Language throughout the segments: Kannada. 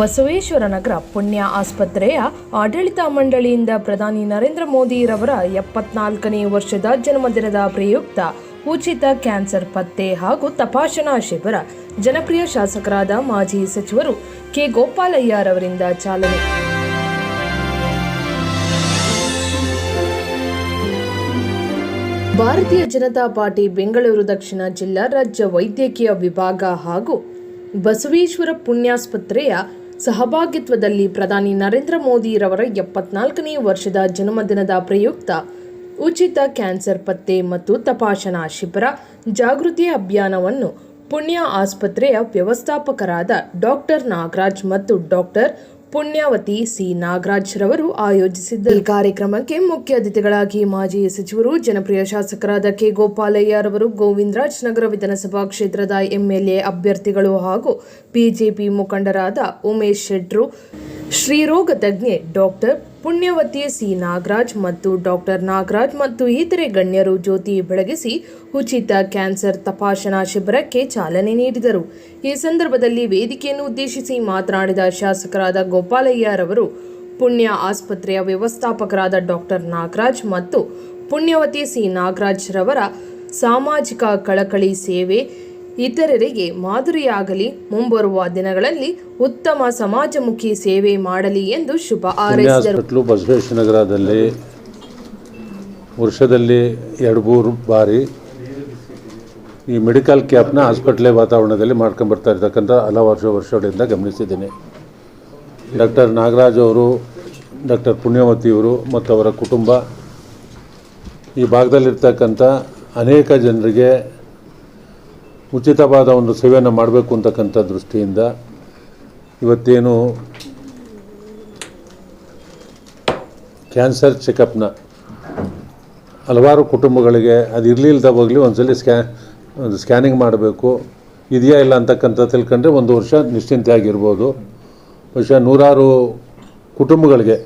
ಬಸವೇಶ್ವರ ನಗರ ಪುಣ್ಯ ಆಸ್ಪತ್ರೆಯ ಆಡಳಿತ ಮಂಡಳಿಯಿಂದ ಪ್ರಧಾನಿ ನರೇಂದ್ರ ಮೋದಿರವರ ಎಪ್ಪತ್ನಾಲ್ಕನೇ ವರ್ಷದ ಜನ್ಮದಿನದ ಪ್ರಯುಕ್ತ ಉಚಿತ ಕ್ಯಾನ್ಸರ್ ಪತ್ತೆ ಹಾಗೂ ತಪಾಸಣಾ ಶಿಬಿರ ಜನಪ್ರಿಯ ಶಾಸಕರಾದ ಮಾಜಿ ಸಚಿವರು ಕೆ ಗೋಪಾಲಯ್ಯರವರಿಂದ ಚಾಲನೆ. ಭಾರತೀಯ ಜನತಾ ಪಾರ್ಟಿ ಬೆಂಗಳೂರು ದಕ್ಷಿಣ ಜಿಲ್ಲಾ ರಾಜ್ಯ ವೈದ್ಯಕೀಯ ವಿಭಾಗ ಹಾಗೂ ಬಸವೇಶ್ವರ ಪುಣ್ಯಾಸ್ಪತ್ರೆಯ ಸಹಭಾಗಿತ್ವದಲ್ಲಿ ಪ್ರಧಾನಿ ನರೇಂದ್ರ ಮೋದಿರವರ ಎಪ್ಪತ್ನಾಲ್ಕನೇ ವರ್ಷದ ಜನ್ಮದಿನದ ಪ್ರಯುಕ್ತ ಉಚಿತ ಕ್ಯಾನ್ಸರ್ ಪತ್ತೆ ಮತ್ತು ತಪಾಸಣಾ ಶಿಬಿರ, ಜಾಗೃತಿ ಅಭಿಯಾನವನ್ನು ಪುಣ್ಯ ಆಸ್ಪತ್ರೆಯ ವ್ಯವಸ್ಥಾಪಕರಾದ ಡಾಕ್ಟರ್ ನಾಗರಾಜ್ ಮತ್ತು ಡಾಕ್ಟರ್ ಪುಣ್ಯಾವತಿ ಸಿ. ನಾಗರಾಜ್ ರವರು ಆಯೋಜಿಸಿದ್ದರು ಈ ಕಾರ್ಯಕ್ರಮಕ್ಕೆ ಮುಖ್ಯ ಅತಿಥಿಗಳಾಗಿ ಮಾಜಿ ಸಚಿವರು, ಜನಪ್ರಿಯ ಶಾಸಕರಾದ ಕೆ. ಗೋಪಾಲಯ್ಯರವರು, ಗೋವಿಂದರಾಜ್ ನಗರ ವಿಧಾನಸಭಾ ಕ್ಷೇತ್ರದ ಎಂಎಲ್ಎ ಅಭ್ಯರ್ಥಿಗಳು ಹಾಗೂ ಬಿಜೆಪಿ ಮುಖಂಡರಾದ ಉಮೇಶ್ ಶೆಟ್ರು ಶ್ರೀರೋಗ ತಜ್ಞೆ ಡಾಕ್ಟರ್ ಪುಣ್ಯವತಿ ಸಿ ನಾಗರಾಜ್ ಮತ್ತು ಡಾಕ್ಟರ್ ನಾಗರಾಜ್ ಮತ್ತು ಇತರೆ ಗಣ್ಯರು ಜ್ಯೋತಿ ಬೆಳಗಿಸಿ ಉಚಿತ ಕ್ಯಾನ್ಸರ್ ತಪಾಸಣಾ ಶಿಬಿರಕ್ಕೆ ಚಾಲನೆ ನೀಡಿದರು. ಈ ಸಂದರ್ಭದಲ್ಲಿ ವೇದಿಕೆಯನ್ನು ಉದ್ದೇಶಿಸಿ ಮಾತನಾಡಿದ ಶಾಸಕರಾದ ಗೋಪಾಲಯ್ಯರವರು, ಪುಣ್ಯ ಆಸ್ಪತ್ರೆಯ ವ್ಯವಸ್ಥಾಪಕರಾದ ಡಾಕ್ಟರ್ ನಾಗರಾಜ್ ಮತ್ತು ಪುಣ್ಯವತಿ ಸಿ ನಾಗರಾಜ್ ರವರ ಸಾಮಾಜಿಕ ಕಳಕಳಿ ಸೇವೆ ಇತರರಿಗೆ ಮಾದರಿಯಾಗಲಿ, ಮುಂಬರುವ ದಿನಗಳಲ್ಲಿ ಉತ್ತಮ ಸಮಾಜಮುಖಿ ಸೇವೆ ಮಾಡಲಿ ಎಂದು ಶುಭ ಬಸವೇಶ್ವರ ನಗರದಲ್ಲಿ ವರ್ಷದಲ್ಲಿ ಎರಡು ಮೂರು ಬಾರಿ ಈ ಮೆಡಿಕಲ್ ಕ್ಯಾಂಪ್ನ ಹಾಸ್ಪಿಟ್ಲೇ ವಾತಾವರಣದಲ್ಲಿ ಮಾಡ್ಕೊಂಬರ್ತಾ ಇರ್ತಕ್ಕಂಥ ಹಲವಾರು ವರ್ಷ ವರ್ಷಗಳಿಂದ ಗಮನಿಸಿದ್ದೇನೆ. ಡಾಕ್ಟರ್ ನಾಗರಾಜ್ ಅವರು, ಡಾಕ್ಟರ್ ಪುಣ್ಯವತಿಯವರು ಮತ್ತು ಅವರ ಕುಟುಂಬ ಈ ಭಾಗದಲ್ಲಿರ್ತಕ್ಕಂಥ ಅನೇಕ ಜನರಿಗೆ ಉಚಿತವಾದ ಒಂದು ಸೇವೆಯನ್ನು ಮಾಡಬೇಕು ಅಂತಕ್ಕಂಥ ದೃಷ್ಟಿಯಿಂದ ಇವತ್ತೇನು ಕ್ಯಾನ್ಸರ್ ಚೆಕಪ್ನ ಹಲವಾರು ಕುಟುಂಬಗಳಿಗೆ ಅದು ಇರಲಿಲ್ಲದ ಹೋಗಲಿ ಒಂದ್ಸಲಿ ಸ್ಕ್ಯಾ ಒಂದು ಸ್ಕ್ಯಾನಿಂಗ್ ಮಾಡಬೇಕು, ಇದೆಯಾ ಇಲ್ಲ ಅಂತಕ್ಕಂಥ ತಿಳ್ಕೊಂಡ್ರೆ ಒಂದು ವರ್ಷ ನಿಶ್ಚಿಂತೆ ಆಗಿರ್ಬೋದು. ಬಹುಶಃ ನೂರಾರು ಕುಟುಂಬಗಳಿಗೆ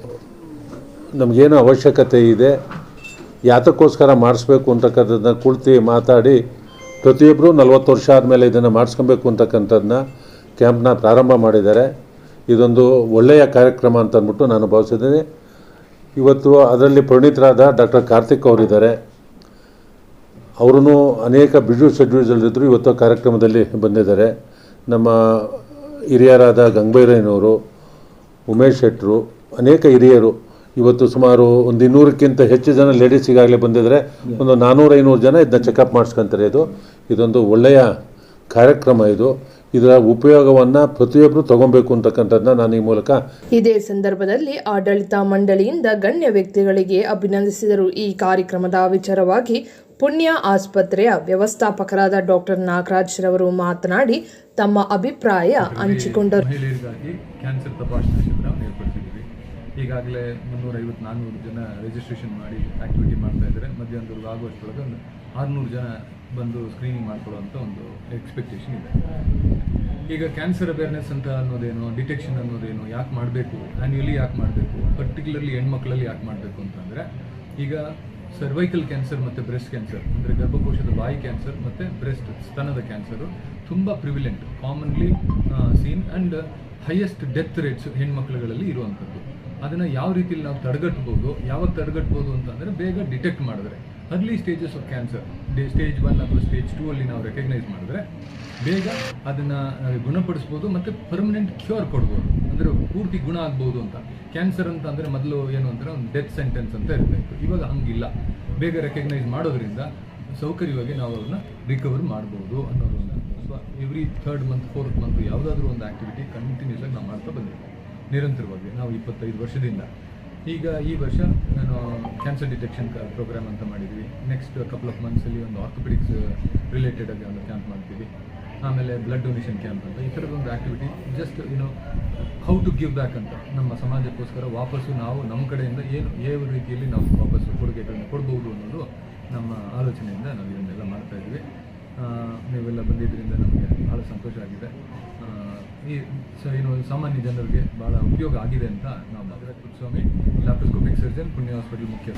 ನಮಗೇನು ಅವಶ್ಯಕತೆ ಇದೆ, ಯಾತಕ್ಕೋಸ್ಕರ ಮಾಡಿಸ್ಬೇಕು ಅಂತಕ್ಕಂಥದ್ದನ್ನ ಕುಳಿತು ಮಾತಾಡಿ ಪ್ರತಿಯೊಬ್ಬರು ನಲ್ವತ್ತು ವರ್ಷ ಆದಮೇಲೆ ಇದನ್ನು ಮಾಡಿಸ್ಕೊಬೇಕು ಅಂತಕ್ಕಂಥದ್ದನ್ನ ಕ್ಯಾಂಪ್ನ ಪ್ರಾರಂಭ ಮಾಡಿದ್ದಾರೆ. ಇದೊಂದು ಒಳ್ಳೆಯ ಕಾರ್ಯಕ್ರಮ ಅಂತ ಅಂದ್ಬಿಟ್ಟು ನಾನು ಭಾವಿಸಿದ್ದೀನಿ. ಇವತ್ತು ಅದರಲ್ಲಿ ಪರಿಣಿತರಾದ ಡಾಕ್ಟರ್ ಕಾರ್ತಿಕ್ ಅವರಿದ್ದಾರೆ. ಅವರೂ ಅನೇಕ ಬಿಜು ಶೆಡ್ಯೂಲ್ಸಲ್ಲಿದ್ದರು ಇವತ್ತು ಕಾರ್ಯಕ್ರಮದಲ್ಲಿ ಬಂದಿದ್ದಾರೆ. ನಮ್ಮ ಹಿರಿಯರಾದ ಗಂಗಭೈರಯ್ಯನವರು ಉಮೇಶ್ ಶೆಟ್ಟರು ಅನೇಕ ಹಿರಿಯರು ಇವತ್ತು ಸುಮಾರು ಒಂದು ಇನ್ನೂರಕ್ಕಿಂತ ಹೆಚ್ಚು ಜನ ಲೇಡೀಸ್ ಈಗಾಗಲೇ ಬಂದಿದ್ದಾರೆ. ಒಂದು ನಾನ್ನೂರು ಐನೂರು ಜನ ಇದನ್ನ ಚೆಕಪ್ ಮಾಡಿಸ್ಕೊಂತಾರೆ ಇದು. ಇದೊಂದು ಒಳ್ಳೆಯ ಕಾರ್ಯಕ್ರಮ ಇದು. ಇದರ ಉಪಯೋಗವನ್ನು ಪ್ರತಿಯೊಬ್ಬರು ತಗೊಬೇಕು ಅಂತಕ್ಕಂಥದ್ದನ್ನ ನಾನು ಈ ಮೂಲಕ ಇದೇ ಸಂದರ್ಭದಲ್ಲಿ ಆಡಳಿತ ಮಂಡಳಿಯಿಂದ ಗಣ್ಯ ವ್ಯಕ್ತಿಗಳಿಗೆ ಅಭಿನಂದಿಸಿದರು. ಈ ಕಾರ್ಯಕ್ರಮದ ವಿಚಾರವಾಗಿ ಪುಣ್ಯ ಆಸ್ಪತ್ರೆಯ ವ್ಯವಸ್ಥಾಪಕರಾದ ಡಾಕ್ಟರ್ ನಾಗರಾಜ್ ರವರು ಮಾತನಾಡಿ ತಮ್ಮ ಅಭಿಪ್ರಾಯ ಹಂಚಿಕೊಂಡರು. ಈಗಾಗಲೇ ಮುನ್ನೂರೈವತ್ತು ನಾನ್ನೂರು ಜನ ರಿಜಿಸ್ಟ್ರೇಷನ್ ಮಾಡಿ ಆ್ಯಕ್ಟಿವಿಟಿ ಮಾಡ್ತಾ ಇದ್ದಾರೆ. ಮಧ್ಯಾಹ್ನದವರೆಗೂ ಆಗುವಷ್ಟರೊಳಗೆ ಒಂದು ಆರುನೂರು ಜನ ಬಂದು ಸ್ಕ್ರೀನಿಂಗ್ ಮಾಡ್ಕೊಳ್ಳೋವಂಥ ಒಂದು ಎಕ್ಸ್ಪೆಕ್ಟೇಷನ್ ಇದೆ. ಈಗ ಕ್ಯಾನ್ಸರ್ ಅವೇರ್ನೆಸ್ ಅಂತ ಅನ್ನೋದೇನು ಡಿಟೆಕ್ಷನ್ ಅನ್ನೋದೇನು ಯಾಕೆ ಮಾಡಬೇಕು? ಆ್ಯನ್ಯುಲಿ ಯಾಕೆ ಮಾಡಬೇಕು? ಪರ್ಟಿಕ್ಯುಲರ್ಲಿ ಹೆಣ್ಮಕ್ಳಲ್ಲಿ ಯಾಕೆ ಮಾಡಬೇಕು ಅಂತಂದರೆ, ಈಗ ಸರ್ವೈಕಲ್ ಕ್ಯಾನ್ಸರ್ ಮತ್ತು ಬ್ರೆಸ್ಟ್ ಕ್ಯಾನ್ಸರ್ ಅಂದರೆ ಗರ್ಭಕೋಶದ ಬಾಯಿ ಕ್ಯಾನ್ಸರ್ ಮತ್ತು ಬ್ರೆಸ್ಟ್ ಸ್ತನದ ಕ್ಯಾನ್ಸರು ತುಂಬ prevalent commonly seen and highest death rates ಹೆಣ್ಮಕ್ಳುಗಳಲ್ಲಿ ಇರುವಂಥದ್ದು. ಅದನ್ನು ಯಾವ ರೀತಿಯಲ್ಲಿ ನಾವು ತಡೆಗಟ್ಬೋದು, ಯಾವಾಗ ತಡೆಗಟ್ಬೋದು ಅಂತಂದರೆ ಬೇಗ ಡಿಟೆಕ್ಟ್ ಮಾಡಿದ್ರೆ. Early stages of cancer stage one ಅಥವಾ ಸ್ಟೇಜ್ ಟೂ ಅಲ್ಲಿ ನಾವು ರೆಕಗ್ನೈಸ್ ಮಾಡಿದ್ರೆ ಬೇಗ ಅದನ್ನು ಗುಣಪಡಿಸ್ಬೋದು ಮತ್ತು ಪರ್ಮನೆಂಟ್ ಕ್ಯೂರ್ ಕೊಡ್ಬೋದು. ಅಂದರೆ ಪೂರ್ತಿ ಗುಣ ಆಗ್ಬೋದು ಅಂತ. ಕ್ಯಾನ್ಸರ್ ಅಂತ ಅಂದರೆ ಮೊದಲು ಏನು ಅಂತಾರೆ, ಒಂದು ಡೆತ್ ಸೆಂಟೆನ್ಸ್ ಅಂತ ಇರಬೇಕು ಇವಾಗ ಹಂಗಿಲ್ಲ. ಬೇಗ ರೆಕಗ್ನೈಸ್ ಮಾಡೋದ್ರಿಂದ ಸೌಕರ್ಯವಾಗಿ ನಾವು ಅದನ್ನು ರಿಕವರ್ ಮಾಡ್ಬೋದು ಅನ್ನೋದು ಒಂದು so every third month fourth month ಯಾವುದಾದ್ರೂ ಒಂದು ಆ್ಯಕ್ಟಿವಿಟಿ ಕಂಟಿನ್ಯೂಸ್ ಆಗಿ ನಾವು ಮಾಡ್ತಾ ಬಂದಿದ್ದೀವಿ. ನಿರಂತರವಾಗಿ, ನಾವು ಇಪ್ಪತ್ತೈದು ವರ್ಷದಿಂದ. ಈಗ ಈ ವರ್ಷ ನಾನು ಕ್ಯಾನ್ಸರ್ ಡಿಟೆಕ್ಷನ್ ಪ್ರೋಗ್ರಾಮ್ ಅಂತ ಮಾಡಿದ್ವಿ. ನೆಕ್ಸ್ಟ್ ಕಪಲ್ ಆಫ್ ಮಂತ್ಸಲ್ಲಿ ಒಂದು ಆರ್ಥೋಪೆಡಿಕ್ಸ್ ರಿಲೇಟೆಡ್ ಆಗಿ ಒಂದು ಕ್ಯಾಂಪ್ ಮಾಡ್ತೀವಿ. ಆಮೇಲೆ ಬ್ಲಡ್ ಡೊನೇಷನ್ ಕ್ಯಾಂಪ್ ಅಂತ. ಈ ಥರದ ಒಂದು activity just you know how to give back ಅಂತ. ನಮ್ಮ ಸಮಾಜಕ್ಕೋಸ್ಕರ ವಾಪಸ್ಸು ನಾವು ನಮ್ಮ ಕಡೆಯಿಂದ ಏನು ಯಾವ ರೀತಿಯಲ್ಲಿ ನಾವು ವಾಪಸ್ಸು ಕೊಡುಗೆಗಳನ್ನು ಕೊಡ್ಬೋದು ಅನ್ನೋದು ನಮ್ಮ ಆಲೋಚನೆಯಿಂದ ನಾವು ಇದನ್ನೆಲ್ಲ ಮಾಡ್ತಾ ನೀವೆಲ್ಲ ಬಂದಿದ್ದರಿಂದ ನಮಗೆ ಭಾಳ ಸಂತೋಷ ಆಗಿದೆ. ಈ ಸ, ಏನು ಸಾಮಾನ್ಯ ಜನರಿಗೆ ಭಾಳ ಉಪಯೋಗ ಆಗಿದೆ ಅಂತ ನಾವು ಭದ್ರತ್ ಸ್ವಾಮಿ ಲ್ಯಾಪ್ರೋಸ್ಕೋಪಿಕ್ ಸರ್ಜನ್, ಪುಣ್ಯ ಆಸ್ಪತ್ರೆ ಮುಖ್ಯ.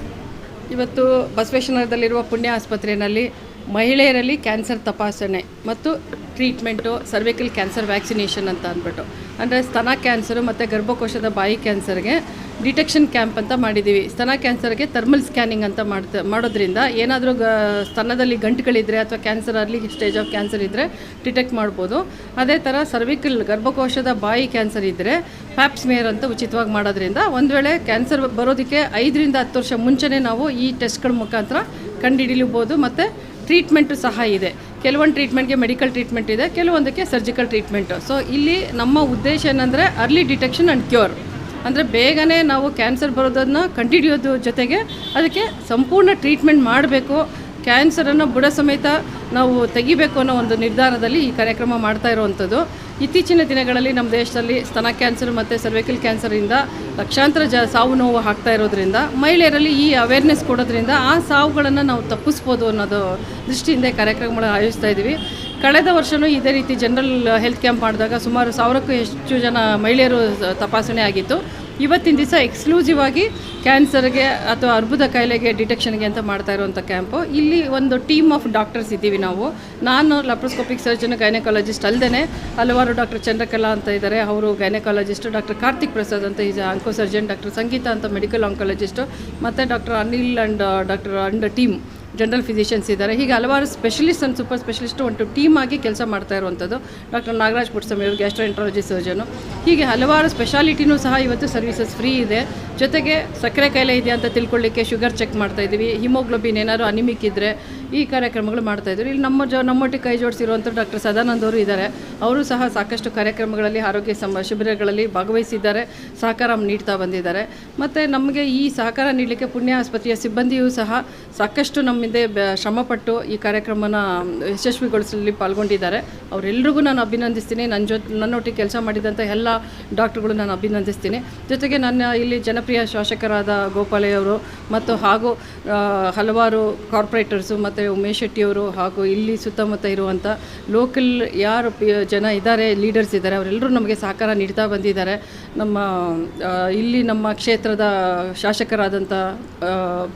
ಇವತ್ತು ಬಸವೇಶ್ವರದಲ್ಲಿರುವ ಪುಣ್ಯ ಆಸ್ಪತ್ರೆಯಲ್ಲಿ ಮಹಿಳೆಯರಲ್ಲಿ ಕ್ಯಾನ್ಸರ್ ತಪಾಸಣೆ ಮತ್ತು ಟ್ರೀಟ್ಮೆಂಟು ಸರ್ವಿಕಲ್ ಕ್ಯಾನ್ಸರ್ ವ್ಯಾಕ್ಸಿನೇಷನ್ ಅಂತ ಅಂದ್ಬಿಟ್ಟು. ಅಂದರೆ ಸ್ತನ ಕ್ಯಾನ್ಸರು ಮತ್ತು ಗರ್ಭಕೋಶದ ಬಾಯಿ ಕ್ಯಾನ್ಸರ್ಗೆ ಡಿಟೆಕ್ಷನ್ ಕ್ಯಾಂಪ್ ಅಂತ ಮಾಡಿದ್ದೀವಿ ಸ್ತನ ಕ್ಯಾನ್ಸರ್ಗೆ ಥರ್ಮಲ್ ಸ್ಕ್ಯಾನಿಂಗ್ ಅಂತ ಮಾಡ್ತಾ, ಮಾಡೋದ್ರಿಂದ ಏನಾದರೂ ಗ, ಸ್ತನದಲ್ಲಿ ಗಂಟುಗಳಿದ್ದರೆ ಅಥವಾ cancer early stage of cancer ಇದ್ದರೆ ಡಿಟೆಕ್ಟ್ ಮಾಡ್ಬೋದು. ಅದೇ ಥರ ಸರ್ವಿಕಲ್ ಗರ್ಭಕೋಶದ ಬಾಯಿ ಕ್ಯಾನ್ಸರ್ ಇದ್ದರೆ ಪ್ಯಾಪ್ಸ್ಮೇರ್ ಅಂತ ಉಚಿತವಾಗಿ ಮಾಡೋದ್ರಿಂದ ಒಂದು ವೇಳೆ ಕ್ಯಾನ್ಸರ್ ಬರೋದಕ್ಕೆ ಐದರಿಂದ ಹತ್ತು ವರ್ಷ ಮುಂಚೆನೇ ನಾವು ಈ ಟೆಸ್ಟ್ಗಳ ಮುಖಾಂತರ ಕಂಡುಹಿಡಿಯಬಹುದು. ಮತ್ತು ಟ್ರೀಟ್ಮೆಂಟು ಸಹ ಇದೆ. ಕೆಲವೊಂದು ಟ್ರೀಟ್ಮೆಂಟ್ಗೆ ಮೆಡಿಕಲ್ ಟ್ರೀಟ್ಮೆಂಟ್ ಇದೆ, ಕೆಲವೊಂದಕ್ಕೆ ಸರ್ಜಿಕಲ್ ಟ್ರೀಟ್ಮೆಂಟು ಸೊ ಇಲ್ಲಿ ನಮ್ಮ ಉದ್ದೇಶ ಏನಂದರೆ ಅರ್ಲಿ ಡಿಟೆಕ್ಷನ್ ಆ್ಯಂಡ್ ಕ್ಯೂರ್ ಅಂದರೆ ಬೇಗನೆ ನಾವು ಕ್ಯಾನ್ಸರ್ ಬರೋದನ್ನು ಕಂಡುಹಿಡಿಯೋದು ಜೊತೆಗೆ ಅದಕ್ಕೆ ಸಂಪೂರ್ಣ ಟ್ರೀಟ್ಮೆಂಟ್ ಮಾಡಬೇಕು. ಕ್ಯಾನ್ಸರನ್ನು ಬುಡ ಸಮೇತ ನಾವು ತೆಗಿಬೇಕು ಅನ್ನೋ ಒಂದು ನಿರ್ಧಾರದಲ್ಲಿ ಈ ಕಾರ್ಯಕ್ರಮ ಮಾಡ್ತಾ ಇರುವಂಥದ್ದು. ಇತ್ತೀಚಿನ ದಿನಗಳಲ್ಲಿ ನಮ್ಮ ದೇಶದಲ್ಲಿ ಸ್ತನ ಕ್ಯಾನ್ಸರ್ ಮತ್ತು ಸರ್ವೈಕಲ್ ಕ್ಯಾನ್ಸರಿಂದ ಲಕ್ಷಾಂತರ ಜ ಸಾವು ನೋವು ಆಗ್ತಾ ಇರೋದ್ರಿಂದ ಮಹಿಳೆಯರಲ್ಲಿ ಈ ಅವೇರ್ನೆಸ್ ಕೊಡೋದ್ರಿಂದ ಆ ಸಾವುಗಳನ್ನು ನಾವು ತಪ್ಪಿಸ್ಬೋದು ಅನ್ನೋದು ದೃಷ್ಟಿಯಿಂದ ಕಾರ್ಯಕ್ರಮಗಳನ್ನು ಆಯೋಜಿಸ್ತಾ ಇದ್ದೀವಿ. ಕಳೆದ ವರ್ಷವೂ ಇದೇ ರೀತಿ ಜನರಲ್ ಹೆಲ್ತ್ ಕ್ಯಾಂಪ್ ಮಾಡಿದಾಗ ಸುಮಾರು ಸಾವಿರಕ್ಕೂ ಹೆಚ್ಚು ಜನ ಮಹಿಳೆಯರು ತಪಾಸಣೆ ಆಗಿತ್ತು. ಇವತ್ತಿನ ದಿವಸ ಎಕ್ಸ್ಕ್ಲೂಸಿವ್ ಆಗಿ ಕ್ಯಾನ್ಸರ್ಗೆ ಅಥವಾ ಅರ್ಬುದ ಕಾಯಿಲೆಗೆ ಡಿಟೆಕ್ಷನ್ಗೆ ಅಂತ ಮಾಡ್ತಾ ಇರುವಂಥ ಕ್ಯಾಂಪು ಇಲ್ಲಿ ಒಂದು ಟೀಮ್ ಆಫ್ ಡಾಕ್ಟರ್ಸ್ ಇದ್ದೀವಿ ನಾವು. ನಾನು ಲಪ್ರೋಸ್ಕೋಪಿಕ್ ಸರ್ಜನ್ ಗೈನಕಾಲಜಿಸ್ಟ್ ಅಲ್ಲದೆ ಹಲವಾರು ಡಾಕ್ಟರ್ ಚಂದ್ರಕಲಾ ಅಂತ ಇದ್ದಾರೆ ಅವರು ಗೈನಕಾಲಜಿಸ್ಟು ಡಾಕ್ಟರ್ ಕಾರ್ತಿಕ್ ಪ್ರಸಾದ್ ಅಂತ is onco surgeon doctor Sangeetha ಅಂತ ಮೆಡಿಕಲ್ ಆಂಕಾಲಜಿಸ್ಟು ಮತ್ತು doctor Anil and doctor and team general physicians ಇದ್ದಾರೆ. ಹೀಗೆ ಹಲವಾರು ಸ್ಪೆಷಲಿಸ್ಟ್ ಆ್ಯಂಡ್ ಸೂಪರ್ ಸ್ಪೆಷಲಿಸ್ಟ್ ಒಂದು ಟೀಮ್ ಆಗಿ ಕೆಲಸ ಮಾಡ್ತಾ ಇರುವಂಥದ್ದು. ಡಾಕ್ಟರ್ ನಾಗರಾಜ್ ಪುಟ್ಸಮಿ ಅವರು ಗ್ಯಾಸ್ಟ್ರೋಎಂಟ್ರಾಲಜಿ ಸರ್ಜನು ಹೀಗೆ ಹಲವಾರು ಸ್ಪೆಷಾಲಿಟಿನೂ ಸಹ ಇವತ್ತು ಸರ್ವಿಸಸ್ ಫ್ರೀ ಇದೆ. ಜೊತೆಗೆ ಸಕ್ಕರೆ ಕಾಯಿಲೆ ಇದೆಯಾ ಅಂತ ತಿಳ್ಕೊಳ್ಳಿಕ್ಕೆ ಶುಗರ್ ಚೆಕ್ ಮಾಡ್ತಾ ಇದ್ದೀವಿ ಹಿಮೋಗ್ಲೋಬಿನ್ ಏನಾದ್ರು ಅನಿಮಿಕ್ ಇದ್ದರೆ ಈ ಕಾರ್ಯಕ್ರಮಗಳು ಮಾಡ್ತಾ ಇದ್ದೀವಿ ಇಲ್ಲಿ ನಮ್ಮ ಜೊ ನಮ್ಮೊಟ್ಟಿಗೆ ಕೈ ಜೋಡಿಸಿರುವಂಥ ಡಾಕ್ಟರ್ ಸದಾನಂದ್ ಅವರು ಇದ್ದಾರೆ. ಅವರು ಸಹ ಸಾಕಷ್ಟು ಕಾರ್ಯಕ್ರಮಗಳಲ್ಲಿ, ಆರೋಗ್ಯ ಸಮ ಶಿಬಿರಗಳಲ್ಲಿ ಭಾಗವಹಿಸಿದ್ದಾರೆ. ಸಹಕಾರ ನೀಡ್ತಾ ಬಂದಿದ್ದಾರೆ. ಮತ್ತು ನಮಗೆ ಈ ಸಹಕಾರ ನೀಡಲಿಕ್ಕೆ ಪುಣ್ಯ ಆಸ್ಪತ್ರೆಯ ಸಿಬ್ಬಂದಿಯೂ ಸಹ ಸಾಕಷ್ಟು ನಮ್ಮಿಂದ ಶ್ರಮಪಟ್ಟು ಈ ಕಾರ್ಯಕ್ರಮನ ಯಶಸ್ವಿಗೊಳಿಸಲಿ ಪಾಲ್ಗೊಂಡಿದ್ದಾರೆ. ಅವರೆಲ್ಲರಿಗೂ ನಾನು ಅಭಿನಂದಿಸ್ತೀನಿ. ನನ್ನ ಜೊತೆ ನನ್ನೊಟ್ಟಿಗೆ ಕೆಲಸ ಮಾಡಿದಂಥ ಎಲ್ಲ ಡಾಕ್ಟ್ರುಗಳು ನಾನು ಅಭಿನಂದಿಸ್ತೀನಿ. ಜೊತೆಗೆ ನನ್ನ ಇಲ್ಲಿ ಜನಪ್ರಿಯ ಶಾಸಕರಾದ ಗೋಪಾಲಯ್ಯ ಅವರು ಮತ್ತು ಹಾಗೂ ಹಲವಾರು ಕಾರ್ಪೊರೇಟರ್ಸು ಮತ್ತು ಉಮೇಶ್ ಶೆಟ್ಟಿಯವರು ಹಾಗೂ ಇಲ್ಲಿ ಸುತ್ತಮುತ್ತ ಇರುವಂಥ ಲೋಕಲ್ ಯಾರು ಜನ ಇದ್ದಾರೆ ಲೀಡರ್ಸ್ ಇದ್ದಾರೆ, ಅವರೆಲ್ಲರೂ ನಮಗೆ ಸಹಕಾರ ನೀಡ್ತಾ ಬಂದಿದ್ದಾರೆ. ನಮ್ಮ ಇಲ್ಲಿ ನಮ್ಮ ಕ್ಷೇತ್ರದ ಶಾಸಕರಾದಂಥ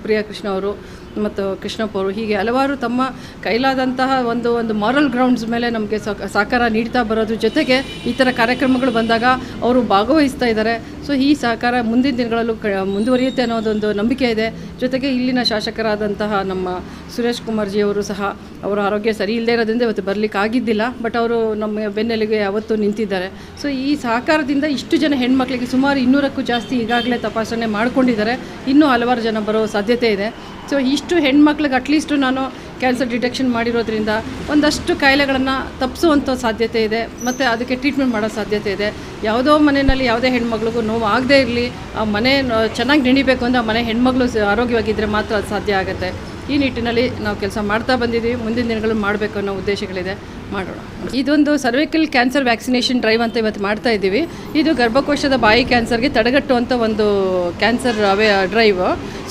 ಪ್ರಿಯಕೃಷ್ಣ ಅವರು ಮತ್ತು ಕೃಷ್ಣಪ್ಪ ಅವರು ಹೀಗೆ ಹಲವಾರು ತಮ್ಮ ಕೈಲಾದಂತಹ ಒಂದು ಒಂದು ಮಾರಲ್ ಗ್ರೌಂಡ್ಸ್ ಮೇಲೆ ನಮಗೆ ಸಹಕ- ಸಹಕಾರ ನೀಡ್ತಾ ಬರೋದ್ರ ಜೊತೆಗೆ ಈ ಥರ ಕಾರ್ಯಕ್ರಮಗಳು ಬಂದಾಗ ಅವರು ಭಾಗವಹಿಸ್ತಾ ಇದ್ದಾರೆ. ಸೊ ಈ ಸಹಕಾರ ಮುಂದಿನ ದಿನಗಳಲ್ಲೂ ಮುಂದುವರಿಯುತ್ತೆ ಅನ್ನೋದೊಂದು ನಂಬಿಕೆ ಇದೆ. ಜೊತೆಗೆ ಇಲ್ಲಿನ ಶಾಸಕರಾದಂತಹ ನಮ್ಮ ಸುರೇಶ್ ಕುಮಾರ್ಜಿ ಅವರು ಸಹ ಅವರ ಆರೋಗ್ಯ ಸರಿ ಇಲ್ಲದೇ ಇರೋದ್ರಿಂದ ಇವತ್ತು ಬರಲಿಕ್ಕೆ ಆಗಿದ್ದಿಲ್ಲ ಬಟ್ ಅವರು ನಮ್ಮ ಬೆನ್ನೆಲುಗೆ ಯಾವತ್ತೂ ನಿಂತಿದ್ದಾರೆ. ಸೊ ಈ ಸಹಕಾರದಿಂದ ಇಷ್ಟು ಜನ ಹೆಣ್ಮಕ್ಳಿಗೆ ಸುಮಾರು ಇನ್ನೂರಕ್ಕೂ ಜಾಸ್ತಿ ಈಗಾಗಲೇ ತಪಾಸಣೆ ಮಾಡ್ಕೊಂಡಿದ್ದಾರೆ. ಇನ್ನೂ ಹಲವಾರು ಜನ ಬರೋ ಸಾಧ್ಯತೆ ಇದೆ. ಸೊ ಇಷ್ಟು ಹೆಣ್ಮಕ್ಳಿಗೆ ಅಟ್ಲೀಸ್ಟು ನಾನು ಕ್ಯಾನ್ಸರ್ ಡಿಟೆಕ್ಷನ್ ಮಾಡಿರೋದ್ರಿಂದ ಒಂದಷ್ಟು ಕಾಯಿಲೆಗಳನ್ನು ತಪ್ಪಿಸುವಂಥ ಸಾಧ್ಯತೆ ಇದೆ. ಮತ್ತು ಅದಕ್ಕೆ ಟ್ರೀಟ್ಮೆಂಟ್ ಮಾಡೋ ಸಾಧ್ಯತೆ ಇದೆ. ಯಾವುದೋ ಮನೆಯಲ್ಲಿ ಯಾವುದೇ ಹೆಣ್ಮಗಳಿಗೂ ನೋವು ಆಗದೇ ಇರಲಿ, ಆ ಮನೆ ಚೆನ್ನಾಗಿ ನೆಣಿಬೇಕು ಅಂದರೆ ಆ ಮನೆ ಹೆಣ್ಮಗಳು ಆರೋಗ್ಯವಾಗಿದ್ದರೆ ಮಾತ್ರ ಅದು ಸಾಧ್ಯ ಆಗುತ್ತೆ. ಈ ನಿಟ್ಟಿನಲ್ಲಿ ನಾವು ಕೆಲಸ ಮಾಡ್ತಾ ಬಂದಿದ್ದೀವಿ. ಮುಂದಿನ ದಿನಗಳು ಮಾಡಬೇಕು ಅನ್ನೋ ಉದ್ದೇಶಗಳಿದೆ. ಮಾಡೋಣ. ಇದೊಂದು ಸರ್ವೈಕಲ್ ಕ್ಯಾನ್ಸರ್ ವ್ಯಾಕ್ಸಿನೇಷನ್ ಡ್ರೈವ್ ಅಂತ ಇವತ್ತು ಮಾಡ್ತಾ ಇದ್ದೀವಿ. ಇದು ಗರ್ಭಕೋಶದ ಬಾಯಿ ಕ್ಯಾನ್ಸರ್ಗೆ ತಡೆಗಟ್ಟುವಂಥ ಒಂದು ಕ್ಯಾನ್ಸರ್ ಅವೇ ಡ್ರೈವ್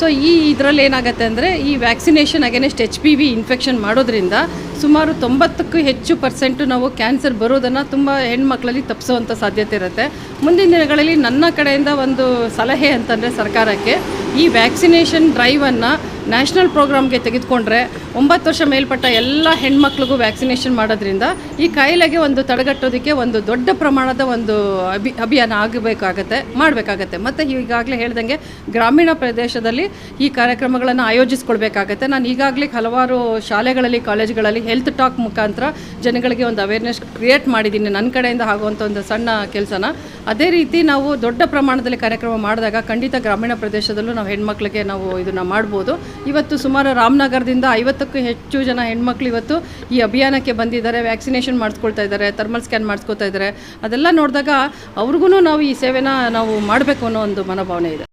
ಸೊ ಈ ಇದರಲ್ಲಿ ಏನಾಗುತ್ತೆ ಅಂದರೆ ಈ vaccination against H P V infection ಮಾಡೋದ್ರಿಂದ ಸುಮಾರು ತೊಂಬತ್ತಕ್ಕೂ ಹೆಚ್ಚು ಪರ್ಸೆಂಟು ನಾವು ಕ್ಯಾನ್ಸರ್ ಬರೋದನ್ನು ತುಂಬ ಹೆಣ್ಮಕ್ಳಲ್ಲಿ ತಪ್ಪಿಸುವಂಥ ಸಾಧ್ಯತೆ ಇರುತ್ತೆ. ಮುಂದಿನ ದಿನಗಳಲ್ಲಿ ನನ್ನ ಕಡೆಯಿಂದ ಒಂದು ಸಲಹೆ ಅಂತಂದರೆ ಸರ್ಕಾರಕ್ಕೆ ಈ ವ್ಯಾಕ್ಸಿನೇಷನ್ ಡ್ರೈವನ್ನು ನ್ಯಾಷನಲ್ ಪ್ರೋಗ್ರಾಮ್ಗೆ ತೆಗೆದುಕೊಂಡ್ರೆ ಒಂಬತ್ತು ವರ್ಷ ಮೇಲ್ಪಟ್ಟ ಎಲ್ಲ ಹೆಣ್ಮಕ್ಳಿಗೂ ವ್ಯಾಕ್ಸಿನೇಷನ್ ಮಾಡೋದ್ರಿಂದ ಈ ಕಾಯಿಲೆಗೆ ಒಂದು ತಡೆಗಟ್ಟೋದಕ್ಕೆ ಒಂದು ದೊಡ್ಡ ಪ್ರಮಾಣದ ಒಂದು ಅಭಿ, ಅಭಿಯಾನ ಆಗಬೇಕಾಗತ್ತೆ, ಮಾಡಬೇಕಾಗತ್ತೆ. ಮತ್ತು ಈಗಾಗಲೇ ಹೇಳ್ದಂಗೆ ಗ್ರಾಮೀಣ ಪ್ರದೇಶದಲ್ಲಿ ಈ ಕಾರ್ಯಕ್ರಮಗಳನ್ನು ಆಯೋಜಿಸ್ಕೊಳ್ಬೇಕಾಗತ್ತೆ. ನಾನು ಈಗಾಗಲೇ ಹಲವಾರು ಶಾಲೆಗಳಲ್ಲಿ, ಕಾಲೇಜುಗಳಲ್ಲಿ ಹೆಲ್ತ್ ಟಾಕ್ ಮುಖಾಂತರ ಜನಗಳಿಗೆ ಒಂದು ಅವೇರ್ನೆಸ್ ಕ್ರಿಯೇಟ್ ಮಾಡಿದ್ದೀನಿ. ನನ್ನ ಕಡೆಯಿಂದ ಆಗುವಂಥ ಒಂದು ಸಣ್ಣ ಕೆಲಸನ. ಅದೇ ರೀತಿ ನಾವು ದೊಡ್ಡ ಪ್ರಮಾಣದಲ್ಲಿ ಕಾರ್ಯಕ್ರಮ ಮಾಡಿದಾಗ ಖಂಡಿತ ಗ್ರಾಮೀಣ ಪ್ರದೇಶದಲ್ಲೂ ನಾವು ಹೆಣ್ಮಕ್ಳಿಗೆ ನಾವು ಇದನ್ನು ಮಾಡ್ಬೋದು. ಇವತ್ತು ಸುಮಾರು ರಾಮನಗರದಿಂದ ಐವತ್ತಕ್ಕೂ ಹೆಚ್ಚು ಜನ ಹೆಣ್ಮಕ್ಳು ಇವತ್ತು ಈ ಅಭಿಯಾನಕ್ಕೆ ಬಂದಿದ್ದಾರೆ, ವ್ಯಾಕ್ಸಿನೇಷನ್ ಮಾಡಿಸ್ಕೊಳ್ತಾ ಇದ್ದಾರೆ, ಥರ್ಮಲ್ ಸ್ಕ್ಯಾನ್ ಮಾಡಿಸ್ಕೊಳ್ತಾ ಇದ್ದಾರೆ. ಅದೆಲ್ಲ ನೋಡಿದಾಗ ಅವ್ರಿಗೂ ನಾವು ಈ ಸೇವೆನ ನಾವು ಮಾಡಬೇಕು ಅನ್ನೋ ಒಂದು ಮನೋಭಾವನೆ ಇದೆ.